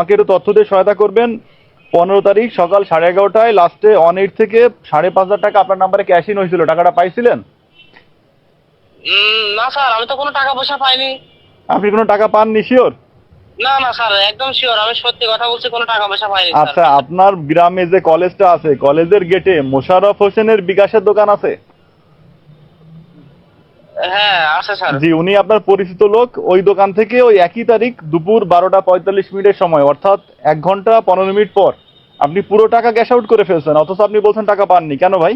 আমাকে একটু তথ্য দিয়ে সহায়তা করবেন। পনেরো তারিখ সকাল সাড়ে এগারোটায় লাস্টে অন এইট থেকে সাড়ে পাঁচ হাজার টাকা আপনার নাম্বারে ক্যাশ ইন হয়েছিল। টাকাটা পাইছিলেন? না স্যার আমি তো কোনো টাকা পয়সা পাইনি। আপনি কোনো টাকা পাননি শিওর না না স্যার একদম শিওর আমি সত্যি কথা বলছি কোনো টাকা পয়সা পাইনি আচ্ছা আপনার গ্রামে যে কলেজটা আছে কলেজের গেটে মোশাররফ হোসেনের বিকাশের দোকান আছে? হ্যাঁ আছে স্যার। জি উনি আপনার পরিচিত লোক। ওই দোকান থেকে ওই একই তারিখ দুপুর বারোটা পঁয়তাল্লিশ মিনিটের সময় অর্থাৎ এক ঘণ্টা পনেরো মিনিট পর। আপনি পুরো টাকা ক্যাশ আউট করে ফেলছেন অথচ আপনি বলছেন টাকা পাননি। কেন ভাই?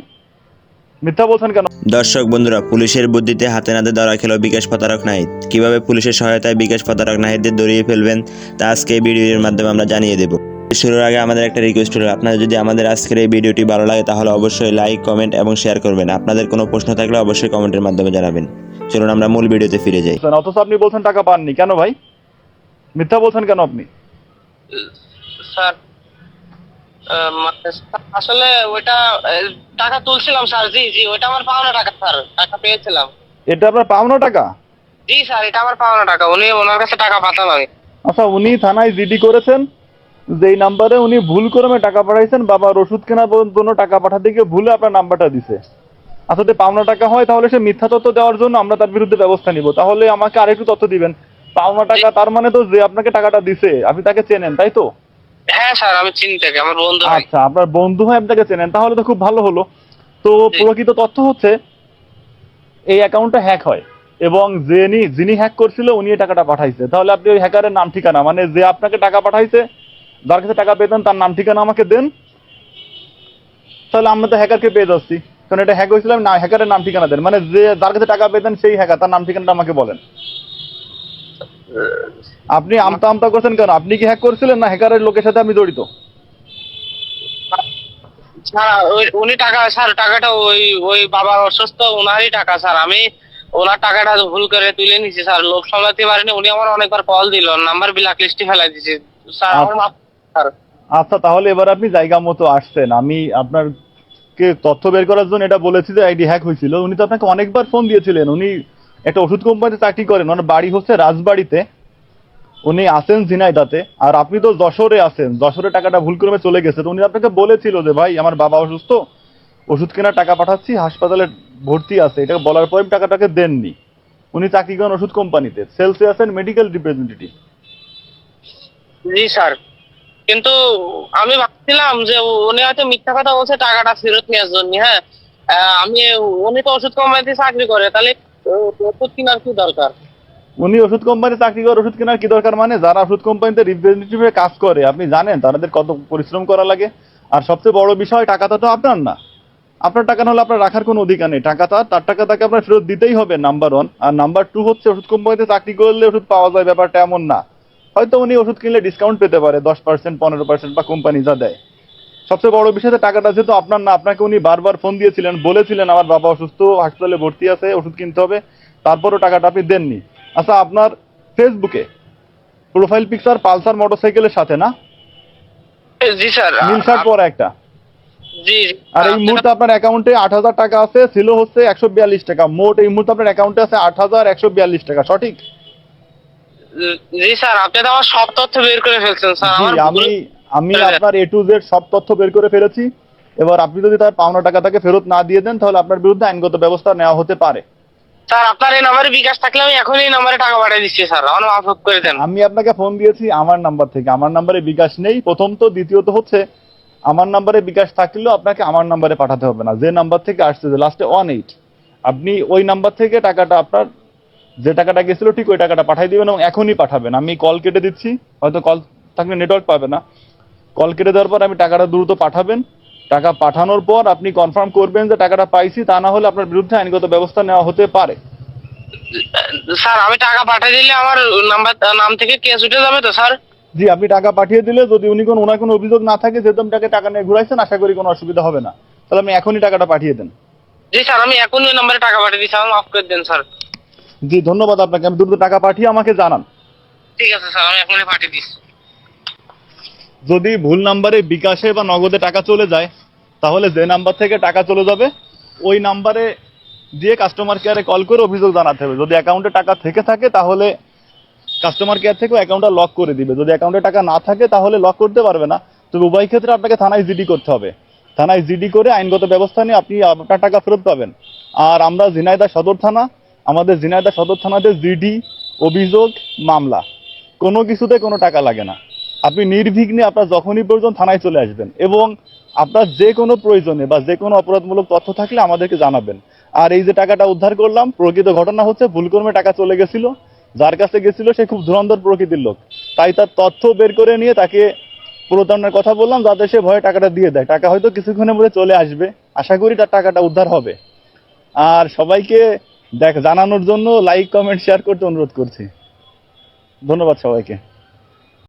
মিথ্যা বলছেন কেন? দর্শক বন্ধুরা পুলিশের বুদ্ধিতে হাতে নাতে ধরা খেলো বিকাশ প্রতারক নাহিদ কীভাবে পুলিশের সহায়তায় বিকাশ প্রতারক নাহিদদের দড়িয়ে ফেলবেন তা আজকে এই ভিডিওর মাধ্যমে আমরা জানিয়ে দেব। শুরুর আগে আমাদের একটা রিকোয়েস্ট হলো আপনারা যদি আমাদের আজকের এই ভিডিওটি ভালো লাগে তাহলে অবশ্যই লাইক কমেন্ট এবং শেয়ার করবেন। আপনাদের কোনো প্রশ্ন থাকলে অবশ্যই কমেন্টের মাধ্যমে জানাবেন। চলুন আমরা মূল ভিডিওতে ফিরে যাই। অথচ আপনি বলছেন টাকা পাননি। কেন ভাই? মিথ্যা বলছেন কেন আপনি? স্যার মানে আসলে ওইটা আহ, টাকা তুলছিলাম স্যার। জি জি ওইটা আমার পাওনা টাকা স্যার। টাকা পেয়েছিলাম। এটা আপনার পাওনা টাকা? জি স্যার এটা আমার পাওনা টাকা। উনি ওনার কাছে টাকা পাঠান আমি। আচ্ছা উনি থানায় জিডি করেছেন? যেই নাম্বারে উনি ভুল করে টাকা পাঠাইছেন বাবার ওষুধ কেনার জন্য টাকা পাঠাতে গিয়ে ভুলে আপনার নাম্বারটা দিছে। আচ্ছা যদি পাওনা টাকা হয় তাহলে সে মিথ্যা তথ্য দেওয়ার জন্য আমরা তার বিরুদ্ধে ব্যবস্থা নিব। তাহলে আমাকে আরেকটু তথ্য দিবেন। পাওনা টাকা তার মানে তো যে আপনাকে টাকাটা দিছে আপনি তাকে চেনেন তাই তো? হ্যাঁ স্যার আমি চিনি তাকে আমার বন্ধু আচ্ছা আপনার বন্ধু হয় আপনাকে চেনেন তাহলে তো খুব ভালো হলো। তো প্রকৃত তথ্য হচ্ছে এই অ্যাকাউন্টটা হ্যাক হয়। এবং যিনি যিনি হ্যাক করছিল উনি টাকাটা পাঠাইছে। তাহলে আপনি ওই হ্যাকারের নাম ঠিকানা মানে যে আপনাকে টাকা পাঠাইছে যার কাছে টাকা পেতেন তার নাম ঠিকানা আমাকে দেন। তাহলে আমরা তো হ্যাকারকে পেয়ে যাচ্ছি। কারণ এটা হ্যাক হয়েছিল না হ্যাকারের নাম ঠিকানা দেন। মানে যে যার কাছে টাকা পেতেন সেই হ্যাকার তার নাম ঠিকানাটা আমাকে বলেন। আপনি আমতা আমতা করছেন কেন? আপনি কি হ্যাক করছিলেন না হ্যাকারের লোকের সাথে আমি জড়িত? উনি টাকা স্যার টাকাটা ওই ওই বাবার অসুস্থ ওনারই টাকা স্যার। আমি ওনার টাকাটা ভুল করে তুলে নিছি স্যার। লোভ সামলাতে পারিনি উনি আমার অনেকবার কল দিল নাম্বার ব্ল্যাক লিস্টে ফেলাই দিছে। স্যার আমার আচ্ছা তাহলে এবার আপনি জায়গা মতো আসছেন। আমি আপনার কে তথ্য বের করার জন্য এটা বলেছি যে আইডি হ্যাক হয়েছিল। উনি তো আপনাকে অনেকবার ফোন দিয়েছিলেন। উনি একটা ওষুধ কোম্পানিতে চাকরি করেন। ওনার বাড়ি হচ্ছে রাজবাড়িতে। উনি আসেন ঝিনাইদাতে। আর আপনি তো যশোরে আছেন। যশোরে টাকাটা ভুল করে চলে গেছে। তো উনি আপনাকে বলেছিল যে ভাই আমার বাবা অসুস্থ। ওষুধ কেনার টাকা পাঠাচ্ছি। হাসপাতালে ভর্তি আছে। এটা বলার পরে টাকাটাকে দেননি। উনি চাকরি করেন ওষুধ কোম্পানিতে। সেলসে আছেন মেডিকেল রিপ্রেজেন্টেটিভ। জি স্যার। কিন্তু আমি ভাবছিলাম যে উনি হয়তো মিথ্যা কথা বলছে টাকাটা ফেরত নেওয়ার জন্য হ্যাঁ। আমি উনি তো ওষুধ কোম্পানিতে চাকরি করে, তাহলে ওষুধ কেনার কি দরকার? উনি ওষুধ কোম্পানি চাকরি করে, ওষুধ কেনার কি দরকার মানে? যারা ওষুধ কোম্পানিতে রিপ্রেজেন্টেটিভে কাজ করে, আপনি জানেন তাদের কত পরিশ্রম করা লাগে। আর সবচেয়ে বড় বিষয়, টাকাটা তো আপনার না। আপনার টাকা না হলে আপনার রাখার কোনো অধিকার নেই। টাকা তার তার টাকা তাকে আপনার ফেরত দিতেই হবে নাম্বার ওয়ান আর নাম্বার টু হচ্ছে, ওষুধ কোম্পানিতে চাকরি করলে ওষুধ পাওয়া যায়, ব্যাপারটা এমন না। হয়তো উনি ওষুধ কিনলে ডিসকাউন্ট পেতে পারে দশ পার্সেন্ট পনেরো পার্সেন্ট বা কোম্পানি যা দেয়। সবচেয়ে বড় বিষয় টাকাটা যেহেতু আপনার না আপনাকে উনি বারবার ফোন দিয়েছিলেন বলেছিলেন আমার বাবা অসুস্থ হাসপাতালে ভর্তি আছে ওষুধ কিনতে হবে। তারপরও টাকাটা আপনি দেননি। আচ্ছা আপনার ফেসবুকে প্রোফাইল পিকচার পালসার মোটরসাইকেলের সাথে না? জি স্যার নীল শার্ট পরা একটা। জি। আর এই মুহূর্তে আপনার অ্যাকাউন্টে আট হাজার টাকা আছে ছিল হচ্ছে একশো বিয়াল্লিশ টাকা। মোট এই মুহূর্তে আপনার অ্যাকাউন্টে আছে আট হাজার একশো বিয়াল্লিশ টাকা। সঠিক? জি স্যার আপনি তো আমার সব তথ্য বের করে ফেলছেন স্যার আমার আমি আমি। আপনার এ টু জেড সব তথ্য বের করে ফেলেছি। এবার আপনি যদি তার পাওনা টাকা তাকে ফেরত না দিয়ে দেন তাহলে আপনার বিরুদ্ধে আইনগত ব্যবস্থা নেওয়া হতে পারে। স্যার আপনার এই নাম্বারে বিকাশ থাকলে আমি এখন এই নাম্বারে টাকা পাঠিয়ে দিচ্ছি স্যার। আমার মাফ করে দেন। আমি আপনাকে ফোন দিয়েছি আমার নাম্বার থেকে। আমার নাম্বারে বিকাশ নেই। প্রথম তো দ্বিতীয়ত হচ্ছে আমার নাম্বারে বিকাশ থাকলেও আপনাকে আমার নাম্বারে পাঠাতে হবে না। যে নাম্বার থেকে আসছে লাস্টে ওয়ান এইট আপনি ওই নাম্বার থেকে টাকাটা আপনার যে টাকাটা গেছিল ঠিক ওই টাকাটা পাঠিয়ে দিবেন এবং এখনই পাঠাবেন। আমি কল কেটে দিচ্ছি হয়তো কল থাকলে নেটওয়ার্ক পাবে না। কল কেটে দেওয়ার পর আমি টাকাটা দ্রুত পাঠাবেন। টাকা পাঠানোর পর আপনি কনফার্ম করবেন যে টাকাটা পাইছি তা না হলে আপনার বিরুদ্ধে আইনগত ব্যবস্থা নেওয়া হতে পারে। স্যার আমি টাকা পাঠিয়ে দিলে আমার নাম্বার নাম থেকে কেস উঠে যাবে তো স্যার? জি আপনি টাকা পাঠিয়ে দিলে যদি উনি কোনো ওনার কোনো অভিযোগ না থাকে যেহেতু টাকা টাকা নিয়ে ঘুরাইছেন আশা করি কোনো অসুবিধা হবে না। তাহলে আমি এখনই টাকাটা পাঠিয়ে দেন। জি স্যার আমি এখন ওই নাম্বারে টাকা পাঠিয়ে দিচ্ছি আমার মাফ করে দেন স্যার। জি ধন্যবাদ আপনাকে। আমি দ্রুত টাকা পাঠিয়ে আমাকে জানান। ঠিক আছে স্যার আমি এখনই পাঠিয়ে দিচ্ছি। যদি ভুল নাম্বারে বিকাশে বা নগদে টাকা চলে যায় তাহলে যে নাম্বার থেকে টাকা চলে যাবে ওই নাম্বারে দিয়ে কাস্টমার কেয়ারে কল করে অভিযোগ জানাতে হবে। যদি অ্যাকাউন্টে টাকা থেকে থাকে তাহলে কাস্টমার কেয়ার থেকেও অ্যাকাউন্টটা লক করে দিবে। যদি অ্যাকাউন্টে টাকা না থাকে তাহলে লক করতে পারবে না। তবে উভয় ক্ষেত্রে আপনাকে থানায় জিডি করতে হবে। থানায় জিডি করে আইনগত ব্যবস্থা নিয়ে আপনি আপনার টাকা ফেরত পাবেন। আর আমরা ঝিনাইদা সদর থানা আমাদের ঝিনাইদা সদর থানাতে জিডি, অভিযোগ, মামলা। কোনো কিছুতে কোনো টাকা লাগে না। আপনি নির্বিঘ্নে আপনার যখনই প্রয়োজন থানায় চলে আসবেন এবং আপনার যে কোনো প্রয়োজনে বা যে কোনো অপরাধমূলক তথ্য থাকলে আমাদেরকে জানাবেন। আর এই যে টাকাটা উদ্ধার করলাম, প্রকৃত ঘটনা হচ্ছে ভুলকর্মে টাকা চলে গেছিল। যার কাছে গেছিল সে খুব ধুরন্ধর প্রকৃতির লোক। তাই তার তথ্য বের করে নিয়ে তাকে প্রতারণার কথা বললাম, যাতে সে ভয়ে টাকাটা দিয়ে দেয়। টাকা হয়তো কিছুক্ষণের মধ্যে চলে আসবে। আশা করি তার টাকাটা উদ্ধার হবে। আর সবাইকে দেখ জানানোর জন্য লাইক কমেন্ট শেয়ার করতে অনুরোধ করছি। ধন্যবাদ সবাইকে।